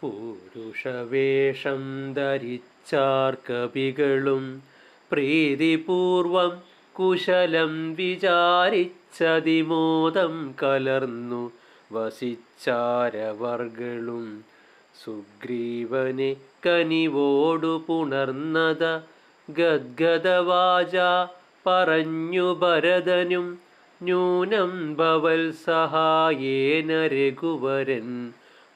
പുരുഷവേഷം ധരിച്ചാർ കവികളും പ്രീതിപൂർവം കുശലം വിചാരിച്ചതിമോദം കലർന്നു വസിച്ചാരവർകളും സുഗ്രീവനെ കനിവോടു പുണർന്നത ഗദ്ഗദവാച പറഞ്ഞു ഭരതനും ന്യൂനം ഭവൽ സഹായേന രഘുവരൻ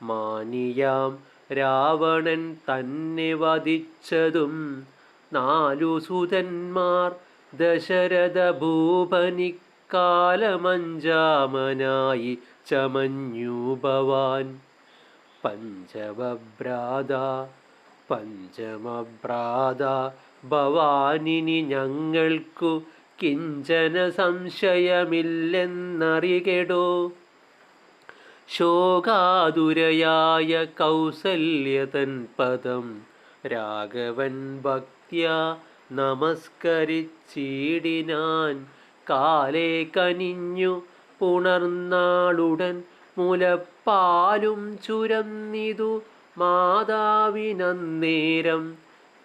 മാനിയാം രാവണൻ തന്നെ വധിച്ചതും നാലു സുതന്മാർ ദശരഥ ഭൂപനിക്കാലമഞ്ചാമനായി ചമഞ്ഞു ഭവാൻ. പഞ്ചമഭ്രാത പഞ്ചമഭ്രാത ഭവാനിനി ഞങ്ങൾക്കു കിഞ്ചന സംശയമില്ലെന്നറികെടോ ശോകാതുരയായ കൗസല്യതൻ പദം. രാഘവൻ ഭക്തിയ നമസ്കരിച്ചിടിനാൻ. കാലേ കനിഞ്ഞു പുണർന്നാളുടൻ മുലപ്പാലും ചുരന്നിതു മാതാവിനന്നേരം.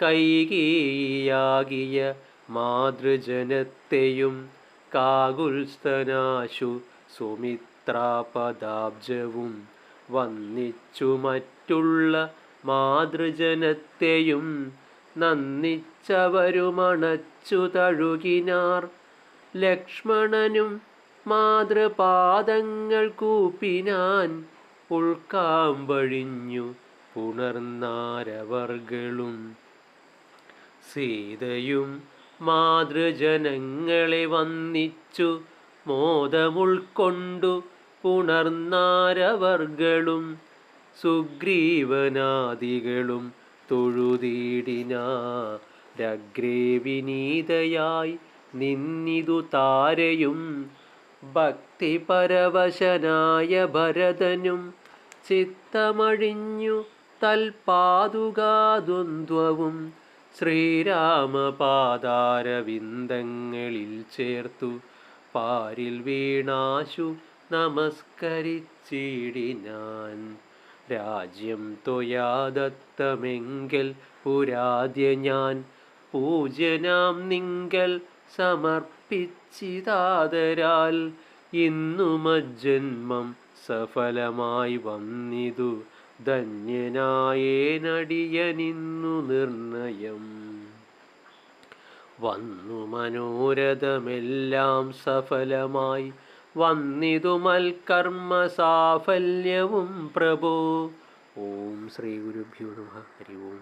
കൈകീയാകിയ മാതൃജനത്തെയും കാകുൽസ്ഥനാശു സുമിത്രാപദാബ്ജവും വന്നിച്ചു മറ്റുള്ള മാതൃജനത്തെയും നന്ദിച്ചവരുമണച്ചു തഴുകിനാർ. ലക്ഷ്മണനും മാതൃപാദങ്ങൾ കൂപ്പിനാൻ ഉൾക്കാമ്പഴിഞ്ഞു പുണർന്നാരവർകളും സീതയും മാതൃജനങ്ങളെ വന്നിച്ചു മോദമുൾക്കൊണ്ടു പുണർന്നാരവർകളും സുഗ്രീവനാദികളും തൊഴുതീടിനഗ്രേവിനീതയായി നിന്നിതു താരയും ഭക്തിപരവശനായ ഭരതനും ചിത്തമഴിഞ്ഞു തൽപാതുകാദ്വന്ദ്വവും ശ്രീരാമപാദാരവിന്ദങ്ങളിൽ ചേർത്തു. പാരിൽ വീണാശു നമസ്കരിച്ചിടിനാൻ. രാജ്യം തൊയാദത്തമെങ്കിൽ പുരാദ്യ ഞാൻ. പൂജനാം നിങ്കൽ സമർപ്പിച്ചിതാതരാൽ ഇന്നു മജ്ജന്മം സഫലമായി വന്നിതു. ധന്യനായേ നടിയനിന്നു നിർണയം. വന്നു മനോരഥമെല്ലാം സഫലമായി. വന്നിതു മൽക്കർമ്മ സാഫല്യവും പ്രഭോ. ഓം ശ്രീ ഗുരുഭ്യോ നമ. ഹരി ഓം.